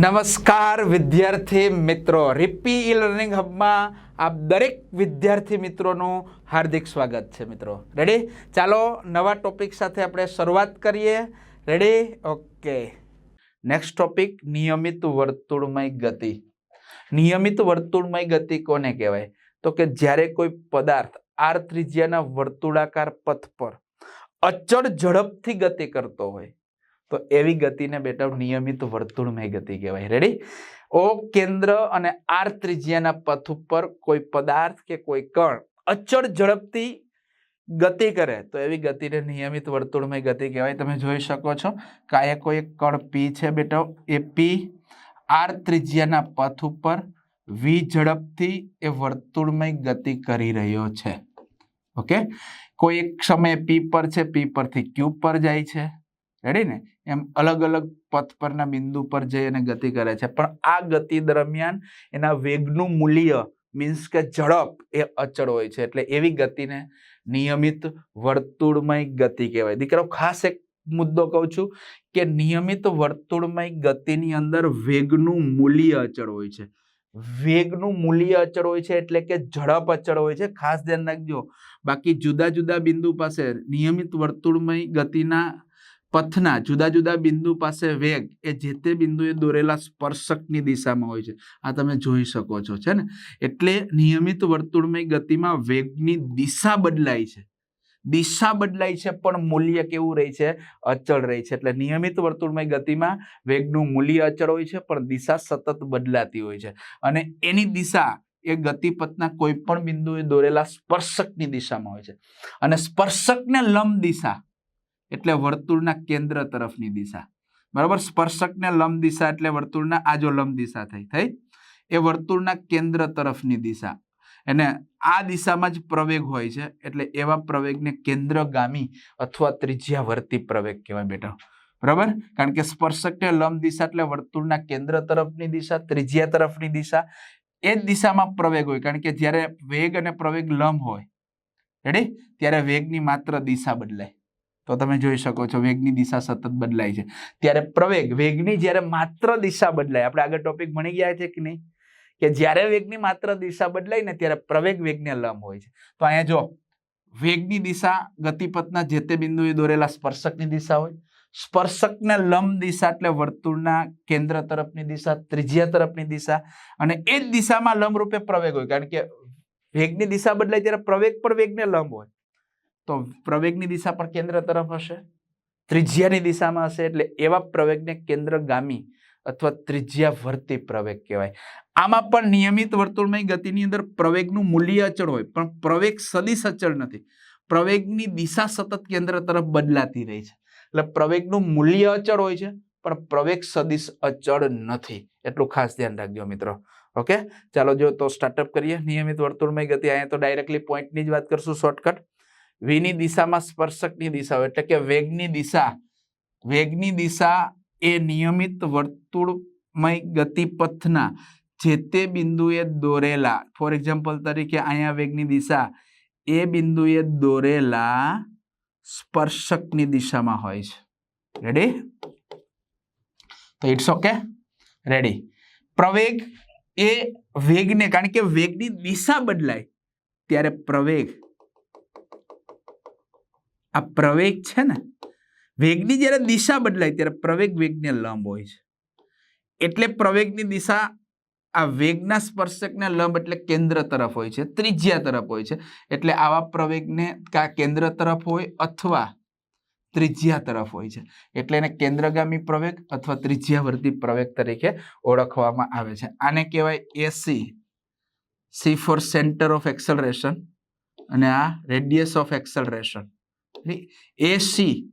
નમસ્કાર વિદ્યાર્થી મિત્રો. રિપી ઈ લર્નિંગ હબમાં આપ દરેક વિદ્યાર્થી મિત્રોનું હાર્દિક સ્વાગત છે મિત્રો. રેડી ચાલો નવા ટોપિક સાથે આપણે શરૂઆત કરીએ. રેડી ઓકે નેક્સ્ટ ટોપિક નિયમિત વર્તુળમય ગતિ. નિયમિત વર્તુળમય ગતિ કોને કહેવાય? તો કે જ્યારે કોઈ પદાર્થ આર ત્રિજ્યાના વર્તુળાકાર પથ પર અચળ ઝડપથી ગતિ કરતો હોય તો એવી ગતિને બેટા નિયમિત વર્તુળમય ગતિ કહેવાય. રેડી ઓ કેન્દ્ર અને આર ત્રિજ્યાના પથ ઉપર કોઈ પદાર્થ કે કોઈ કણ અચળ ઝડપથી ગતિ કરે, તો એવી ગતિને નિયમિત વર્તુળમય ગતિ કહેવાય. તમે જોઈ શકો છો કાંઈ કોઈ કણ પી છે બેટા. એ પી આર ત્રિજ્યાના પથ ઉપર વી ઝડપથી એ વર્તુળમય ગતિ કરી રહ્યો છે. ઓકે કોઈ એક સમયે પી પર છે પી પરથી ક્યુ પર જાય છે. રેડી ને? એમ અલગ અલગ પથ પરના બિંદુ પર જઈ અને ગતિ કરે છે. પણ આ ગતિ દરમિયાન એના વેગનું મૂલ્ય મીન્સ કે ઝડપ એ અચળ હોય છે. એટલે એવી ગતિને નિયમિત વર્તુળમય ગતિ કહેવાય. દીકરાઓ, ખાસ એક મુદ્દો કહું છું કે નિયમિત વર્તુળમય ગતિની અંદર વેગનું મૂલ્ય અચળ હોય છે. વેગનું મૂલ્ય અચળ હોય છે એટલે કે ઝડપ અચળ હોય છે. ખાસ ધ્યાન રાખજો. બાકી જુદા જુદા બિંદુ પાસે નિયમિત વર્તુળમય ગતિના પથના, જુદા જુદા બિંદુ પાસે વેગ એ જે તે બિંદુએ દોરેલા સ્પર્શકની દિશામાં હોય છે. આ તમે જોઈ શકો છો, છે ને? એટલે નિયમિત વર્તુળમય ગતિમાં વેગની દિશા બદલાય છે. દિશા બદલાય છે, પણ મૂલ્ય કેવું રહે છે? અચળ રહે છે. એટલે નિયમિત વર્તુળમય ગતિમાં વેગનું મૂલ્ય અચળ હોય છે, પણ દિશા સતત બદલાતી હોય છે. અને એની દિશા એ ગતિપથના કોઈ પણ બિંદુએ દોરેલા સ્પર્શકની દિશામાં હોય છે. અને સ્પર્શકને લંબ દિશા એટલે વર્તુળના કેન્દ્ર તરફની દિશા. બરાબર? સ્પર્શકને લંબ દિશા એટલે વર્તુળના, આ જો લંબ દિશા થઈ થઈ? એ વર્તુળના કેન્દ્ર તરફની દિશા. અને આ દિશામાં જ પ્રવેગ હોય છે, એટલે એવા પ્રવેગને કેન્દ્રગામી અથવા ત્રિજ્યાવર્તી પ્રવેગ કહેવાય બેટા. બરાબર? કારણ કે સ્પર્શકને લંબ દિશા એટલે વર્તુળના કેન્દ્ર તરફની દિશા, ત્રિજ્યા તરફની દિશા, એ જ દિશામાં પ્રવેગ હોય. કારણ કે જ્યારે વેગ અને પ્રવેગ લંબ હોય, રેડી? ત્યારે વેગની માત્ર દિશા બદલાય. તો તમે જોઈ શકો છો વેગની દિશા સતત બદલાય છે. ત્યારે પ્રવેગ, વેગની જ્યારે માત્ર દિશા બદલાય, આપણે આગળ ટોપિક ભણી ગયા છે કે નહીં? કે જ્યારે વેગની માત્ર દિશા બદલાય ને ત્યારે પ્રવેગ વેગને લંબ હોય છે. તો અહીંયા જો, વેગની દિશા ગતિપથના જે તે બિંદુએ દોરેલા સ્પર્શકની દિશા હોય, સ્પર્શકને લંબ દિશા એટલે વર્તુળના કેન્દ્ર તરફની દિશા, ત્રિજ્યા તરફની દિશા અને એ જ દિશામાં લંબરૂપે પ્રવેગ હોય. કારણ કે વેગની દિશા બદલાય ત્યારે પ્રવેગ પર વેગને લંબ હોય. તો પ્રવેગની દિશા પણ કેન્દ્ર તરફ હશે? ત્રિજ્યાની દિશામાં હશે એટલે એવા પ્રવેગને કેન્દ્રગામી અથવા ત્રિજ્યાવર્તી પ્રવેગ કહેવાય. આમાં પણ નિયમિત વર્તુળમય ગતિની અંદર પ્રવેગનું મૂલ્ય અચળ હોય, પણ પ્રવેગ સદિશ અચળ નથી. પ્રવેગની દિશા સતત કેન્દ્ર તરફ બદલાતી રહી છે. એટલે પ્રવેગનું મૂલ્ય અચળ હોય છે, પણ પ્રવેગ સદિશ અચળ નથી. એટલું ખાસ ધ્યાન રાખજો મિત્રો. ઓકે? ચાલો, જો તો સ્ટાર્ટઅપ કરીએ. નિયમિત વર્તુળમય ગતિ, અહીંયા તો ડાયરેક્ટલી પોઈન્ટની જ વાત કરશું શોર્ટકટ વીની દિશામાં સ્પર્શકની દિશા હોય એટલે કે વેગની દિશા. વેગની દિશા એ નિયમિત વર્તુળમય ગતિપથના જે તે બિંદુએ દોરેલા. ફોર એક્ઝામ્પલ તરીકે અહીંયા વેગની દિશા એ બિંદુએ દોરેલા સ્પર્શકની દિશામાં હોય છે. રેડી તો ઇટ્સ ઓકે રેડી પ્રવેગ એ વેગને, કારણ કે વેગની દિશા બદલાય, ત્યારે પ્રવેગ આ પ્રવેગ છે ને, વેગની જ્યારે દિશા બદલાય ત્યારે પ્રવેગ વેગને લંબ હોય છે. એટલે પ્રવેગની દિશા આ વેગના સ્પર્શકને લંબ એટલે કેન્દ્ર તરફ હોય છે, ત્રિજ્યા તરફ હોય છે. એટલે આવા પ્રવેગને કા કેન્દ્ર તરફ હોય અથવા ત્રિજ્યા તરફ હોય છે. એટલે એને કેન્દ્રગામી પ્રવેગ અથવા ત્રિજ્યાવર્તી પ્રવેગ તરીકે ઓળખવામાં આવે છે. આને કહેવાય AC C for centre of acceleration અને આ રેડિયસ ઓફ એક્સલરેશન એસી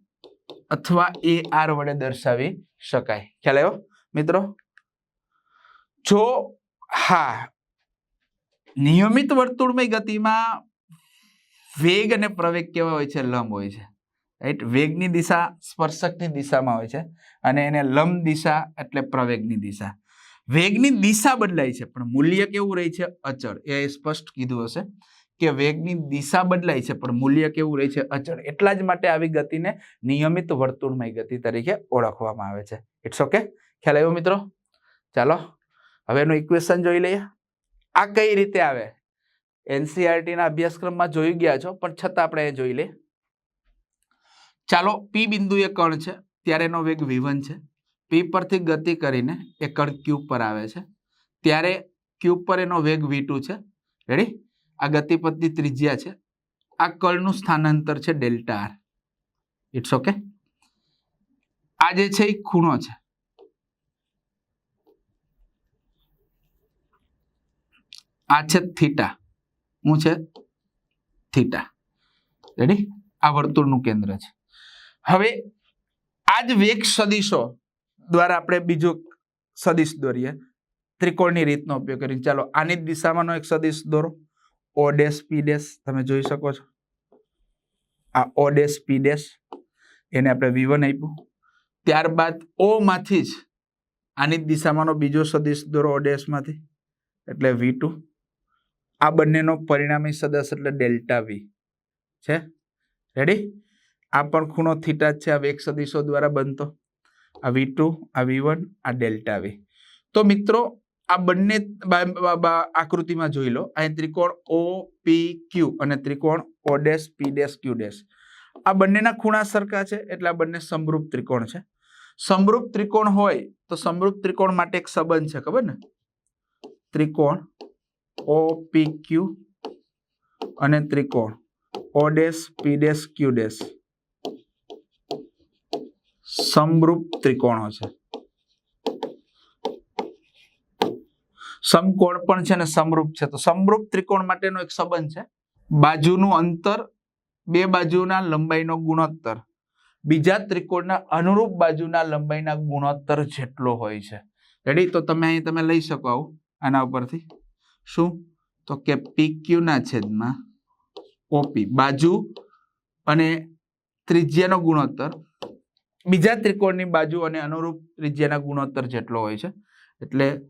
અથવા એ આર વડે દર્શાવી શકાય. ખ્યાલ આવ્યો? મિત્રો, જો હા, નિયમિત વર્તુળમય ગતિમાં વેગ અને પ્રવેગ કેવા હોય છે? લંબ હોય છે. રાઈટ વેગની દિશા સ્પર્શકની દિશામાં હોય છે અને એને લંબ દિશા એટલે પ્રવેગની દિશા. વેગની દિશા બદલાય છે, પણ મૂલ્ય કેવું રહે છે? અચળ. એ સ્પષ્ટ કીધું હશે. કે વેગની દિશા બદલાય છે, પણ મૂલ્ય કેવું રહે છે? અચળ. એટલા જ માટે આવી ગતિને નિયમિત વર્તુળમય ગતિ તરીકે ઓળખવામાં આવે છે. ઇટ્સ ઓકે ખ્યાલ આવ્યો મિત્રો? ચાલો, હવે એનું ઇક્વેશન જોઈ લઈએ. આ કઈ રીતે આવે? એનસીઆરટીના અભ્યાસક્રમમાં જોઈ ગયા છો, પણ છતાં આપણે એ જોઈ લઈએ. ચાલો પી બિંદુએ કણ છે, ત્યારે એનો વેગ વિવન છે. પી પરથી ગતિ કરીને એ કણ ક્યુબ પર આવે છે. ત્યારે ક્યુબ પર એનો વેગ વી છે. રેડી આ ગતિપથની ત્રિજ્યા છે. આ કળનું સ્થાનાંતર છે ડેલ્ટા આર. ઇટ્સ ઓકે આ જે છે એ ખૂણો છે. આ છે થીટા. હું છે થીટા. રેડી આ વર્તુળનું કેન્દ્ર છે. હવે આ જ વેગ સદિશો દ્વારા આપણે બીજો સદિશ દોરીએ. ત્રિકોણની રીતનો ઉપયોગ કરીને. ચાલો આની જ દિશામાંનો એક સદિશ દોરો. ઓ ડેશ પી ડેશ તમે જોઈ શકો છો. આ ઓ ડેશ પી ડેશ એને આપણે વી વન આપ્યું. ત્યારબાદ ઓમાંથી જ આની દિશામાંનો બીજો સદિશ દોરો ઓ એટલે વી ટુ આ બંનેનો પરિણામી સદસ એટલે ડેલ્ટા વી છે? રેડી આ પણ ખૂણો થીટા છે, આ વેગ સદિશો દ્વારા બનતો. આ વી ટુ આ વી વન આ ડેલ્ટા વી તો મિત્રો આ બંને આકૃતિમાં જોઈ લો. અહીં ત્રિકોણ ઓ પી ક્યુ અને ત્રિકોણ O dash P dash Q dash. આ બંનેના ખૂણા સરખા છે, એટલે આ બંને સમરૂપ ત્રિકોણ છે. સમરૂપ ત્રિકોણ હોય તો સમરૂપ ત્રિકોણ માટે એક સંબંધ છે, ખબર ને? ત્રિકોણ ઓ પી ક્યુ અને ત્રિકોણ O dash P dash Q dash. સમરૂપ ત્રિકોણો છે. સમકોણ પણ છે ને સમરૂપ છે. તો સમરૂપ ત્રિકોણ માટેનો એક સંબંધ છે. બાજુનું અંતર, બે બાજુના લંબાઈનો ગુણોત્તર. બીજા ત્રિકોણના અનુરૂપ બાજુના લંબાઈના ગુણોત્તર જેટલો હોય છે. રેડી તો તમે અહીં તમે લઈ શકો આવું, આના ઉપરથી. શું? તો કે પી ક્યુના છેદમાં ઓપી બાજુ અને ત્રિજ્યાનો ગુણોત્તર. બીજા ત્રિકોણની બાજુ અને અનુરૂપ ત્રિજ્યાના ગુણોત્તર જેટલો હોય છે. એટલે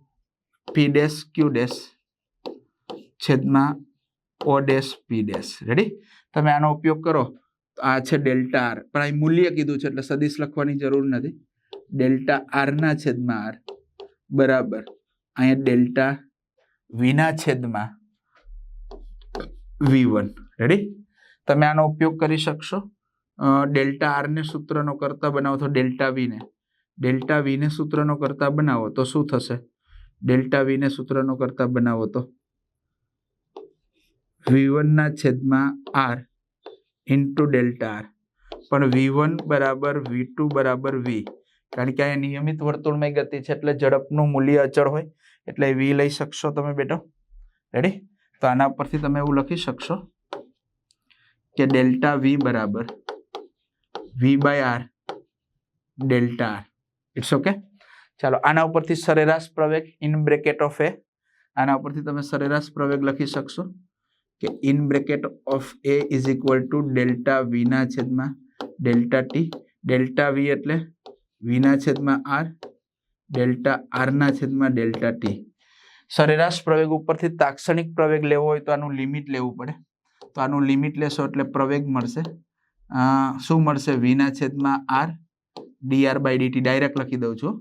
પી ડેશ ક્યુ ડેશ છેદમાં O dash P dash ready તમે આનો ઉપયોગ કરો. આ છે ડેલ્ટા આર પણ અહીં મૂલ્ય કીધું છે, એટલે સદીશ લખવાની જરૂર નથી. ડેલ્ટા આરના છેદમાં આર બરાબર. અહીંયા ડેલ્ટા વીના છેદમાં વી વન રેડી તમે આનો ઉપયોગ કરી શકશો. ડેલ્ટા આરને સૂત્રનો કરતા બનાવો તો ડેલ્ટા વીને ડેલ્ટા વીને સૂત્રનો કરતા બનાવો તો શું થશે? ડેલ્ટા વી ને સૂત્રનો કરતા બનાવો તો. વી વનના છેદમાં આર ઇન્ટુ ડેલ્ટા આર પણ વી વન બરાબર વી ટુ બરાબર વી કારણ કે આ નિયમિત વર્તુળમય ગતિ છે એટલે ઝડપનું મૂલ્ય અચળ હોય. એટલે વી લઈ શકશો તમે બેટો. રેડી તો આના પરથી તમે એવું લખી શકશો કે ડેલ્ટા વી બરાબર V by R delta R it's okay ચાલો, આના ઉપરથી સરેરાશ પ્રવેગ ઇન બ્રેકેટ ઓફ એ આના ઉપરથી તમે સરેરાશ પ્રવેગ લખી શકશો કે in bracket of A is equal to delta વીના છેદમાં ડેલ્ટા ટી ડેલ્ટા વી એટલે વીના છેદમાં આર ડેલ્ટા આરના છેદમાં ડેલ્ટા ટી સરેરાશ પ્રવેગ ઉપરથી તાક્ષણિક પ્રવેગ લેવો હોય તો આનું લિમિટ લેવું પડે. તો આનું લિમિટ લેશો એટલે પ્રવેગ મળશે. શું મળશે? વીના છેદમાં R DR by DT direct લખી દઉં છું.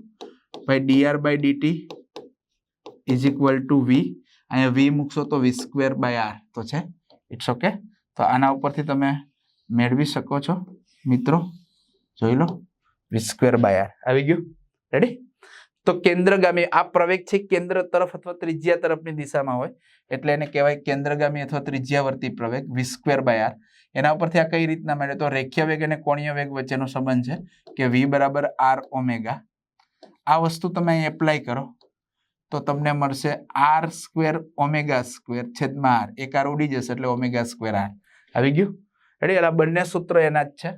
ભાઈ DR by DT is equal to V અહીંયા વી મૂકશો તો વી સ્ક્વેર બાય આર તો છે. ઇટ્સ ઓકે તો આના ઉપરથી તમે મેળવી શકો છો, મિત્રો. જોઈ લો. વી સ્ક્વેર બાય આર આવી ગયું? રેડી તો કેન્દ્રગામી, આ પ્રવેગ છે કેન્દ્ર તરફ અથવા ત્રિજ્યા તરફની દિશામાં હોય. એટલે એને કહેવાય કેન્દ્રગામી અથવા ત્રિજ્યાવર્તી પ્રવેગ વી સ્ક્વેર બાય આર એના ઉપરથી આ કઈ રીતના મળે તો રેખીય વેગ અને કોણીય વેગ વચ્ચેનો સંબંધ છે કે વી બરાબર આર ઓમેગા આ વસ્તુ તમે એપ્લાય કરો, તો તમને મળશે આર સ્ક્વેર ઓમેગા સ્ક્વેર છેદમાં આર. એક આર ઉડી જશે એટલે ઓમેગા સ્ક્વેર આર. આવી ગયું? રેડી એટલે બંને સૂત્ર એના જ છે.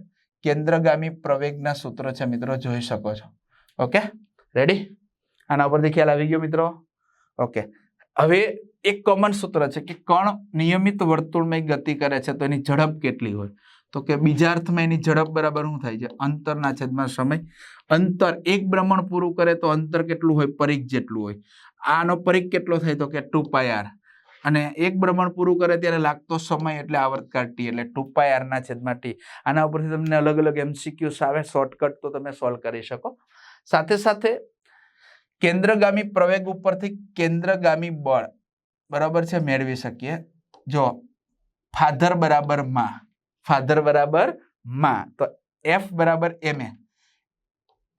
કેન્દ્રગામી પ્રવેગના સૂત્ર છે મિત્રો, જોઈ શકો છો. ઓકે રેડી આના ઉપરથી ખ્યાલ આવી ગયો મિત્રો? ઓકે હવે એક કોમન સૂત્ર છે કે કણ નિયમિત વર્તુળમય ગતિ કરે છે, તો એની ઝડપ કેટલી હોય? તો કે બીજા અર્થમાં એની ઝડપ બરાબર શું થાય છે? અંતરના છેદમાં સમય. અંતર એક ભ્રમણ પૂરું કરે તો અંતર કેટલું હોય? પરીખ જેટલું હોય. આનો પરીખ કેટલો થાય તો કે ટુ પાય અને એક ભ્રમણ પૂરું કરે ત્યારે લાગતો સમય એટલે આવર્તકાર ટી એટલે ટુ પાય છેદમાં ટી. આના ઉપરથી તમને અલગ અલગ એમસીક્યુસ આવે. શોર્ટકટ તો તમે સોલ્વ કરી શકો. સાથે સાથે કેન્દ્રગામી પ્રવેગ ઉપરથી કેન્દ્રગામી બળ બરાબર છે? મેળવી શકીએ. જો ફાધર બરાબરમાં ફાધર બરાબરમાં. તો એફ બરાબર એમ એ.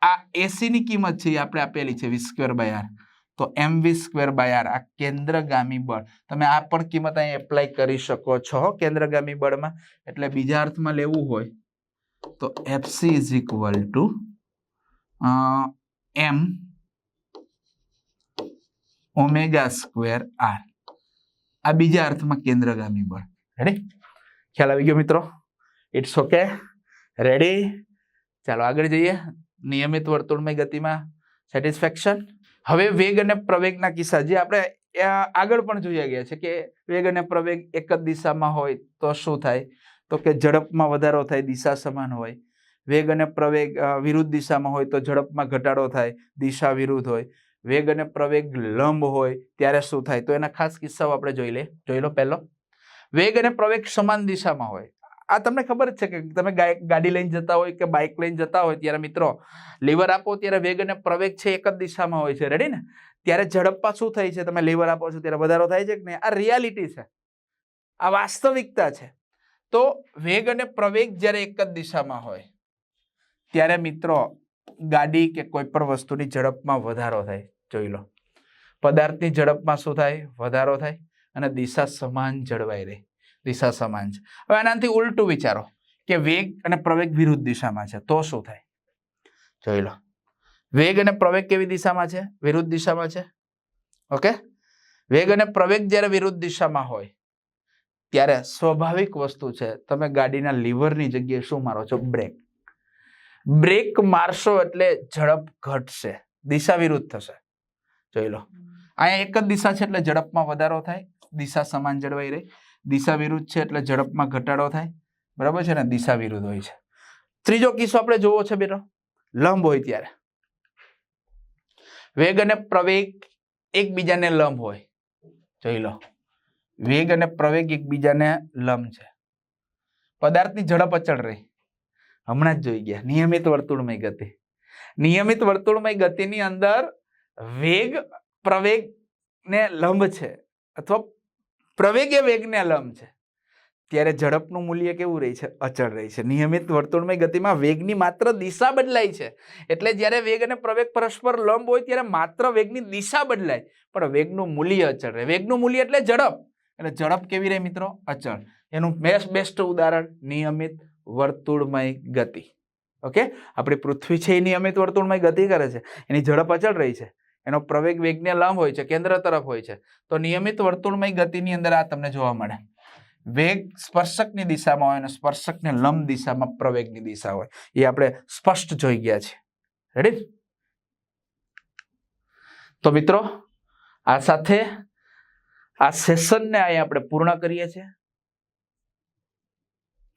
આ એસી ની કિંમત છે એ આપણે આપેલી છે વી સ્ક્વેર બાય આર. તો M V square by R, આ કેન્દ્રગામી બળ. તમે આ પણ કિંમત અહીં એપ્લાય કરી શકો છો કેન્દ્રગામી બળમાં. એટલે બીજા અર્થમાં લેવું હોય તો FC is equal to M omega square R આ બીજા અર્થમાં કેન્દ્રગામી બળ. રેડી ખ્યાલ આવી ગયો મિત્રો? ઇટ્સ ઓકે રેડી ચાલો આગળ જઈએ. નિયમિત વર્તુળમય ગતિમાં સેટિસ્ફેક્શન હવે વેગ અને પ્રવેગના કિસ્સા. જે આપણે આગળ પણ જોઈ ગયા છે કે વેગ અને પ્રવેગ એક જ દિશામાં હોય તો શું થાય? તો કે ઝડપમાં વધારો થાય, દિશા સમાન હોય. વેગ અને પ્રવેગ વિરુદ્ધ દિશામાં હોય તો ઝડપમાં ઘટાડો થાય, દિશા વિરુદ્ધ હોય. વેગ અને પ્રવેગ લંબ હોય ત્યારે શું થાય? તો એના ખાસ કિસ્સાઓ આપણે જોઈ લે, જોઈ લો પહેલો. વેગ અને પ્રવેગ સમાન દિશામાં હોય. આ તમને ખબર છે કે તમે ગાડી લઈને જતા હોય કે બાઇક લઈને જતા હોય ત્યારે મિત્રો લીવર આપો ત્યારે વેગ અને પ્રવેગ છે એક જ દિશામાં હોય છે. રેડી ને? ત્યારે ઝડપમાં શું થાય છે? તમે લીવર આપો છો ત્યારે વધારો થાય છે કે નહીં? આ રિયાલિટી છે. આ વાસ્તવિકતા છે. તો વેગ અને પ્રવેગ જ્યારે એક જ દિશામાં હોય, ત્યારે મિત્રો, ગાડી કે કોઈ પણ વસ્તુની ઝડપમાં વધારો થાય. જોઈ લો. પદાર્થની ઝડપમાં શું થાય? વધારો થાય અને દિશા સમાન જળવાઈ રહે. દિશા સમાન છે. હવે આનાથી ઉલટું વિચારો કે વેગ અને પ્રવેગ વિરુદ્ધ દિશામાં છે તો શું થાય? જોઈ લો. વેગ અને પ્રવેગ કેવી દિશામાં છે? વિરુદ્ધ દિશામાં છે. ઓકે? વેગ અને પ્રવેગ જ્યારે વિરુદ્ધ દિશામાં હોય ત્યારે સ્વાભાવિક વસ્તુ છે તમે ગાડીના લીવરની જગ્યાએ શું મારો છો? બ્રેક. બ્રેક મારશો એટલે ઝડપ ઘટશે. દિશા વિરુદ્ધ થશે. જોઈ લો. અહીંયા એક જ દિશા છે એટલે ઝડપમાં વધારો થાય. દિશા સમાન જળવાઈ રહી. દિશા વિરુદ્ધ છે એટલે ઝડપમાં ઘટાડો થાય. બરાબર છે ને? દિશા વિરુદ્ધ હોય છે. ત્રીજો કિસ્સો આપણે જોવો છે બેટો. લંબ હોય ત્યારે. વેગ અને પ્રવેગ એકબીજાને લંબ હોય. જોઈ લો. વેગ અને પ્રવેગ એકબીજાને લંબ છે. પદાર્થની ઝડપ અચળ રહી. હમણાં જ જોઈ ગયા. નિયમિત વર્તુળમય ગતિ. નિયમિત વર્તુળમય ગતિની અંદર વેગ પ્રવેગ ને લંબ છે. અથવા પ્રવેગ વેગને લંબ છે. ત્યારે ઝડપનું મૂલ્ય કેવું રહે છે? અચળ રહે છે. નિયમિત વર્તુળમય ગતિમાં વેગની માત્ર દિશા બદલાય છે. એટલે જ્યારે વેગ અને પ્રવેગ પરસ્પર લંબ હોય ત્યારે માત્ર વેગની દિશા બદલાય. પણ વેગનું મૂલ્ય અચળ રહે. વેગનું મૂલ્ય એટલે ઝડપ. એટલે ઝડપ કેવી રહે મિત્રો? અચળ. એનું બેસ્ટ બેસ્ટ ઉદાહરણ, નિયમિત વર્તુળમય ગતિ. ઓકે? આપણી પૃથ્વી છે એ નિયમિત વર્તુળમય ગતિ કરે છે. એની ઝડપ અચળ રહી છે. એનો પ્રવેગ વેગને લંબ હોય છે, કેન્દ્ર તરફ હોય છે. તો નિયમિત વર્તુળમય ગતિની અંદર આ તમને જોવા મળે. વેગ સ્પર્શકની દિશામાં હોય અને સ્પર્શકને લંબ દિશામાં પ્રવેગની દિશા હોય. એ આપણે સ્પષ્ટ જોઈ ગયા છે. રેડી તો મિત્રો, આ સાથે આ સેશનને અહીં આપણે પૂર્ણ કરીએ છીએ.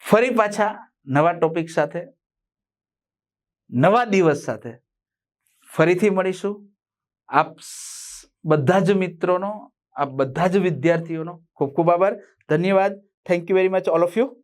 ફરી પાછા નવા ટોપિક સાથે, નવા દિવસ સાથે ફરીથી મળીશું. આપ બધા જ મિત્રોનો, આપ બધા જ વિદ્યાર્થીઓનો ખૂબ ખૂબ આભાર. ધન્યવાદ. Thank you very much all of you